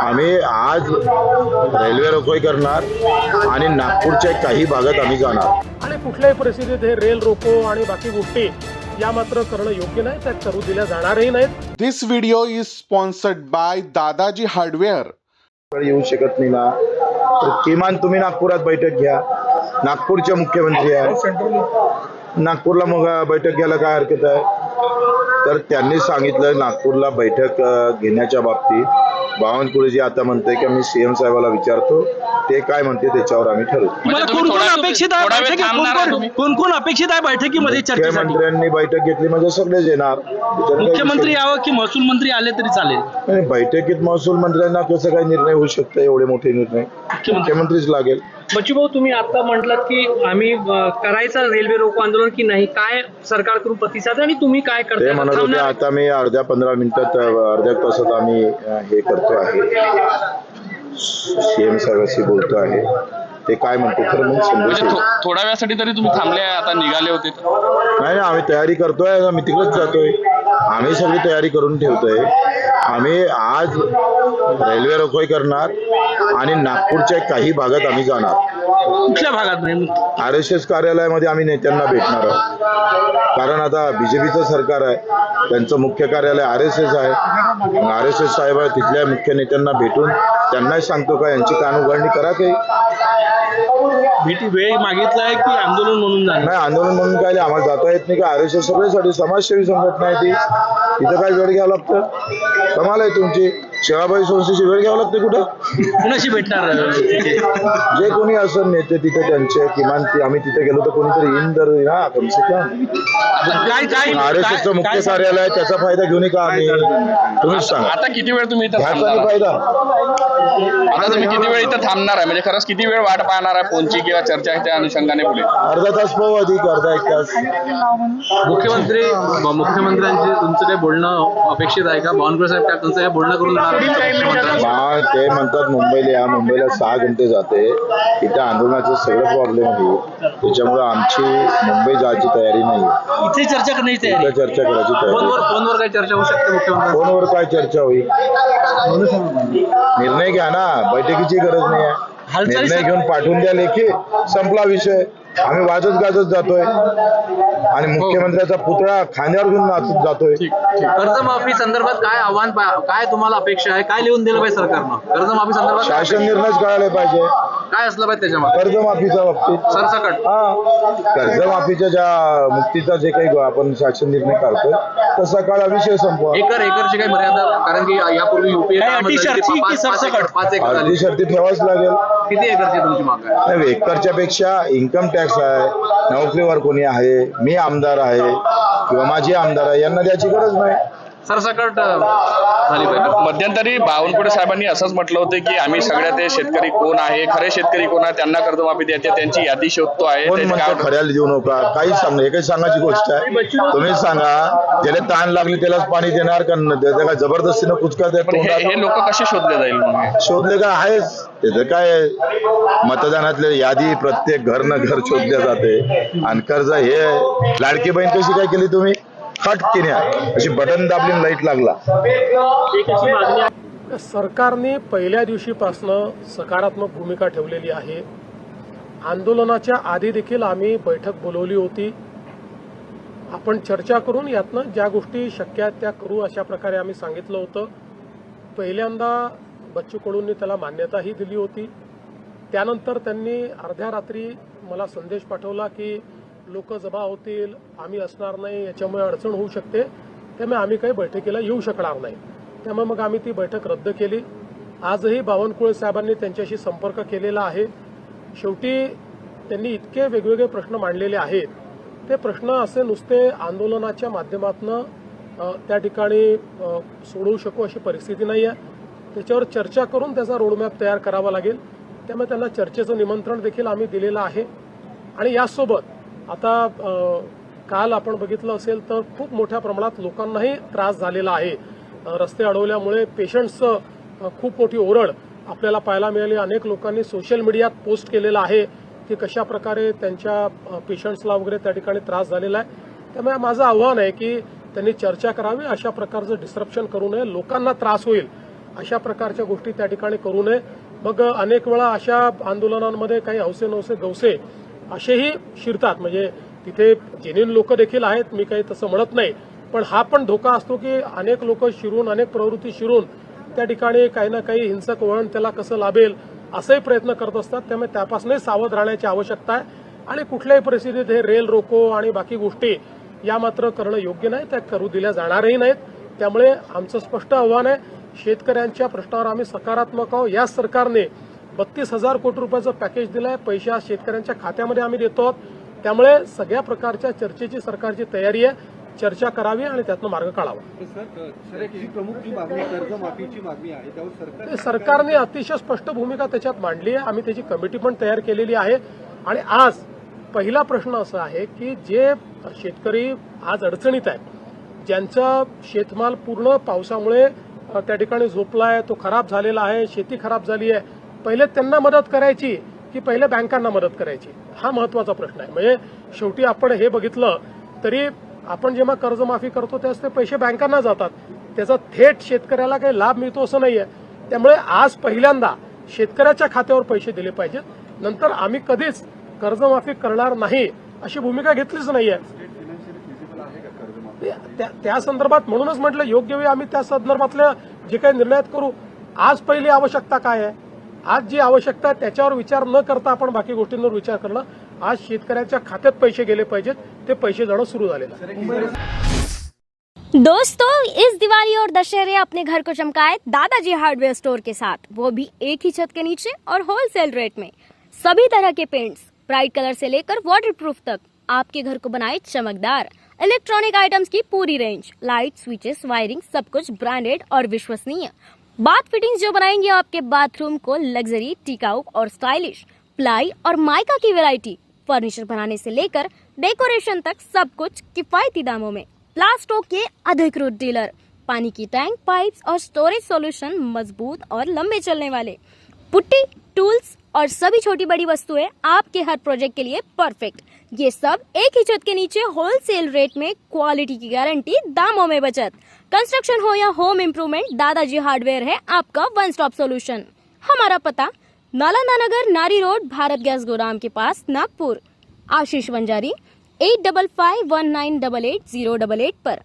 आम्ही आज रेल्वे रोकोई करणार आणि नागपूरच्या काही भागात आम्ही जाणार. आणि कुठल्याही परिस्थितीत हे रेल रोको आणि बाकी गोष्टी या मात्र करणं योग्य नाही त्या करू दिल्या जाणारही नाहीत. This video is sponsored by Dadaji Hardware. कडे येऊ शकत नाही ना. तर किमान तुम्ही नागपुरात बैठक घ्या. नागपूरचे मुख्यमंत्री आहे नागपूरला मग बैठक घ्यायला काय हरकत आहे? तर त्यांनी सांगितलं नागपूरला बैठक घेण्याच्या बाबतीत. बावनकुळेजी आता म्हणते की मी सीएम साहेबाला विचारतो ते काय म्हणते त्याच्यावर आम्ही ठरवू तुम्हाला म्हणजे तुम्ही कोण कोण अपेक्षित आहे थोडा वेळ बैठकीत? थांबणार कोण- कोण- तुम्ही? कोण कोण अपेक्षित आहे बैठकीमध्ये चर्चेसाठी मुख्यमंत्र्यांनी बैठक घेतली म्हणजे सगळेच येणार त्याच्यात काही मुख्यमंत्री विषय यावं की महसूल मंत्री आले तरी चालेल. नाही, बैठकीत महसूल मंत्र्यांना कसं काय निर्णय होऊ शकतो एवढे मोठे निर्णय मुख्यमंत्रीच लागेल बच्चूभाऊ तुम्ही आता म्हटलात की आम्ही करायचा रेल्वे रोको आंदोलन की नाही? काय सरकारकडून प्रतिसाद आहे आणि तुम्ही काय ते करताय? म्हणत होते? आता मी अर्ध्या पंधरा मिनिटात अर्ध्या तासात आम्ही हे करतो आहे. सीएम साहेबांशी बोलतो आहे. ते काय म्हणते तर मग. थो- थोड्या वेळासाठी तरी तुम्ही थांबले आता निघाले होते. नाही नाही आम्ही तयारी करतोय आम्ही तिकडेच जातोय. आम्ही सगळी तयारी करून ठेवतोय. आम्ही आज रेल्वे रोकोई करणार आणि नागपूरच्या काही भागात आम्ही जाणार. कुठल्या भागात नाही? आर एस एस कार्यालयामध्ये आम्ही नेत्यांना भेटणार आहोत. कारण आता बीजेपीचं सरकार आहे त्यांचं मुख्य कार्यालय आर एस एस आहे. आर एस एस साहेब आहे तिथल्या मुख्य नेत्यांना भेटून त्यांनाही सांगतो का यांची कानउघडणी करा काही भेटी वेळ मागितलाय की आंदोलन म्हणून जाणार? नाही आंदोलन म्हणून काय आम्हाला जाता येत नाही. का आर एस सगळ्यासाठी समाजसेवी संघटना आहे ती. तिथं काय वेळ घ्यावं लागतं? कमाल आहे तुमची. सेवाबाई संस्थेची वेळ घ्यावं लागते कुठं? कुणाशी भेटणार तिथे? जे कोणी असं नेते तिथे त्यांचे किमान ती आम्ही तिथे गेलो तर कोणीतरी येईन तर ना कमसे कम काय काय आर एस एसचं मुख्य काय- कार्यालय आहे त्याचा फायदा घेऊन का आम्ही? तुम्हीच सांगा. आता किती वेळ तुम्ही इथं थांबणार फायदा? आता तुम्ही किती वेळ इथं थांबणार आहे म्हणजे खरंच किती वेळ वाट पाहणार आहे फोनची किंवा चर्चेच्या अनुषंगाने पुढे अर्धा तास पाहू अधिक अर्धा एक तास. मुख्यमंत्री मुख्यमंत्र्यांचे तुमचं काही बोलणं अपेक्षित आहे का? बावनकुळे साहेब काय तुमचं काही बोलणं करून ते म्हणतात मुंबईला या मुंबईला सहा घंटे जाते. इथे आंदोलनाचं सगळं प्रॉब्लेम होईल त्याच्यामुळे आमची मुंबई जायची तयारी नाही. इथे चर्चा करण्याची तयारी. चर्चा करायची तयारी. फोनवर फोनवर काही चर्चा होऊ शकते मुख्यमंत्री? फोनवर काय चर्चा होईल? निर्णय घ्या ना. बैठकीची गरज नाही आहे. निर्णय घेऊन पाठवून द्या लेखी. संपला विषय. आम्ही वाजत गाजत जातोय. आणि मुख्यमंत्र्याचा पुतळा खांद्यावर घेऊन नाचत जातोय. कर्जमाफी संदर्भात काय आव्हान पा- काय तुम्हाला अपेक्षा आहे? काय लिहून दिलं पाहिजे सरकारनं? कर्जमाफी संदर्भात शासन? निर्णयच कळायला पाहिजे. काय असलं पाहिजे त्याच्यामध्ये? कर्जमाफीच्या बाबतीत. सरसकट. हा. कर्जमाफीच्या ज्या मुक्तीचा जे काही आपण शासन निर्णय काढतोय तसा काळा विषय संपवा. एकर एकरची काही मर्यादा कारण की यापूर्वी युपीए काय अटी शर्ती की सरसकट? पाच एकर झाली. अर्धी शर्ती ठेवाच लागेल. किती एकरची तुमची माग आहे? नाही, एकरच्या पेक्षा इन्कम टॅक्स आहे नोकरीवर कोणी आहे मी आमदार आहे किंवा माझी आमदार आहे यांना द्यायची गरज नाही. सरसकट अं, झाली पाहिजे मध्यंतरी बावनकुळे साहेबांनी असंच म्हटलं होतं की आम्ही सगळ्या ते शेतकरी कोण आहे खरे शेतकरी कोण आहे त्यांना कर्जमाफी द्यायची त्यांची यादी शोधतो आहे कोण म्हणतो खऱ्याला देऊ नका? काहीच सांग हे काही सांगायची गोष्ट आहे. तुम्ही सांगा ज्याला ताण लागली त्यालाच पाणी देणार का न- त्याला जबरदस्तीनं कुचका पण हे हे लोक कसे शोधले जाईल मग? हे? शोधले का आहेच. त्याचं काय मतदानातले यादी प्रत्येक घर न घर शोधल्या जाते. आणि कर्ज हे लाडकी बहीण कशी काय केली तुम्ही? खट अशी बटन दाबली लाइट लागला. सरकारने पहिल्या दिवशीपासनं सकारात्मक भूमिका ठेवलेली आहे. आंदोलनाच्या आधी देखील आम्ही बैठक बोलवली होती. आपण चर्चा करून यातनं ज्या गोष्टी शक्य आहेत त्या करू अशा प्रकारे आम्ही सांगितलं होतं. पहिल्यांदा बच्चू कडूंनी त्याला मान्यताही दिली होती. त्यानंतर त्यांनी अर्ध्या रात्री मला संदेश पाठवला की लोक जमा होतील आम्ही असणार नाही याच्यामुळे अडचण होऊ शकते. त्यामुळे आम्ही काही बैठकीला येऊ शकणार नाही. त्यामुळे मग आम्ही ती बैठक रद्द केली. आजही बावनकुळे साहेबांनी त्यांच्याशी संपर्क केलेला आहे. शेवटी त्यांनी इतके वेगवेगळे प्रश्न मांडलेले आहेत. ते प्रश्न असे नुसते आंदोलनाच्या माध्यमातून त्या ठिकाणी सोडवू शकू अशी परिस्थिती नाही आहे त्याच्यावर चर्चा करून त्याचा रोडमॅप तयार करावा लागेल. त्यामुळे त्यांना चर्चेचं निमंत्रण देखील आम्ही दिलेलं आहे. आणि यासोबत आता काल आपण बघितलं असेल तर खूप मोठ्या प्रमाणात लोकांनाही त्रास झालेला आहे. रस्ते अडवल्यामुळे पेशंट्सचं खूप मोठी ओरड आपल्याला पाहायला मिळाली. अनेक लोकांनी सोशल मीडियात पोस्ट केलेलं आहे की कशा प्रकारे त्यांच्या पेशंट्सला वगैरे त्या ठिकाणी त्रास झालेला आहे. त्यामुळे माझं आव्हान आहे की त्यांनी चर्चा करावी अशा प्रकारचं डिस्ट्रप्शन करू नये लोकांना त्रास होईल अशा प्रकारच्या गोष्टी त्या ठिकाणी करू नये. मग अनेक वेळा अशा आंदोलनांमध्ये काही हौसे नवसे गवसे असेही शिरतात. म्हणजे तिथे जेन्युन लोक देखील आहेत मी काही तसं म्हणत नाही. पण हा पण धोका असतो की अनेक लोक शिरून अनेक प्रवृत्ती शिरून त्या ठिकाणी काही ना काही हिंसक वळण त्याला कसं लाभेल असेही प्रयत्न करत असतात. त्यामुळे त्यापासूनही सावध राहण्याची आवश्यकता आहे. आणि कुठल्याही परिस्थितीत हे रेल रोको आणि बाकी गोष्टी या मात्र करणं योग्य नाही. त्या करू दिल्या जाणारही नाहीत. त्यामुळे आमचं स्पष्ट आव्हान आहे शेतकऱ्यांच्या प्रश्नावर आम्ही सकारात्मक आहोत. या सरकारने बत्तीस हजार कोटी रुपयाचं पॅकेज दिलंय. पैसे आज शेतकऱ्यांच्या खात्यामध्ये आम्ही देतो आहोत. त्यामुळे सगळ्या प्रकारच्या चर्चेची सरकारची तयारी आहे. चर्चा करावी आणि त्यातनं मार्ग काढावा. आहे सरकारने अतिशय स्पष्ट भूमिका त्याच्यात मांडली आहे. आम्ही त्याची कमिटी पण तयार केलेली आहे. आणि आज पहिला प्रश्न असा आहे की जे शेतकरी आज अडचणीत आहेत ज्यांचा शेतमाल पूर्ण पावसामुळे त्या ठिकाणी झोपलाय तो खराब झालेला आहे शेती खराब झाली आहे पहिले त्यांना मदत करायची की पहिले बँकांना मदत करायची? हा महत्त्वाचा प्रश्न आहे. म्हणजे शेवटी आपण हे बघितलं तरी आपण जेव्हा कर्जमाफी करतो त्याच ते पैसे बँकांना जातात. त्याचा थेट शेतकऱ्याला काही लाभ मिळतो असं नाहीये. त्यामुळे आज पहिल्यांदा शेतकऱ्याच्या खात्यावर पैसे दिले पाहिजेत. नंतर आम्ही कधीच कर्जमाफी करणार नाही अशी भूमिका घेतलीच नाहीये. आहे त्या- त्या संदर्भात म्हणूनच म्हटलं योग्य वेळी आम्ही त्या संदर्भातल्या जे काही निर्णयात करू. आज पहिली आवश्यकता काय आहे? आज जी आवश्यकता त्याच्यावर विचार न करता आपण बाकी गोष्टींवर विचार करणं. आज शेतकऱ्याच्या खात्यात पैसे गेले पाहिजेत, ते पैसे जाणं सुरू झालेलं दोस्तों, इस दिवाली और दशहरे अपने घर को चमकाए दादाजी हार्डवेयर स्टोर के साथ। वो भी एक ही छत के नीचे और होलसेल रेट में। सभी तरह के पेंट्स ब्राइट कलर से लेकर वाटरप्रूफ तक आपके घर को बनाए चमकदार। इलेक्ट्रॉनिक आइटम्स की पूरी रेंज लाइट स्विचेस वायरिंग सब कुछ ब्रांडेड और विश्वसनीय। बाथ फिटिंग्स जो बनाएँगे आपके बाथरूम को लग्जरी, टिकाऊ और स्टाइलिश, प्लाई और माइका की वैरायटी फर्नीचर बनाने से लेकर डेकोरेशन तक सब कुछ किफायती दामों में। प्लास्टो के अधिकृत डीलर पानी की टैंक पाइप्स और स्टोरेज सॉल्यूशन मज़बूत और लंबे चलने वाले। पुट्टी टूल्स और सभी छोटी बड़ी वस्तुएँ आपके हर प्रोजेक्ट के लिए परफेक्ट। ये सब एक ही छत के नीचे होलसेल रेट में क्वालिटी की गारंटी दामों में बचत। कंस्ट्रक्शन हो या होम इम्प्रूवमेंट दादाजी हार्डवेयर है आपका वन स्टॉप सॉल्यूशन हमारा पता, नालंदा नगर, नारी रोड, भारत गैस गोदाम के pass, Nagpur. Ashish Wanjari eight double five one nine double eight zero double eight पर।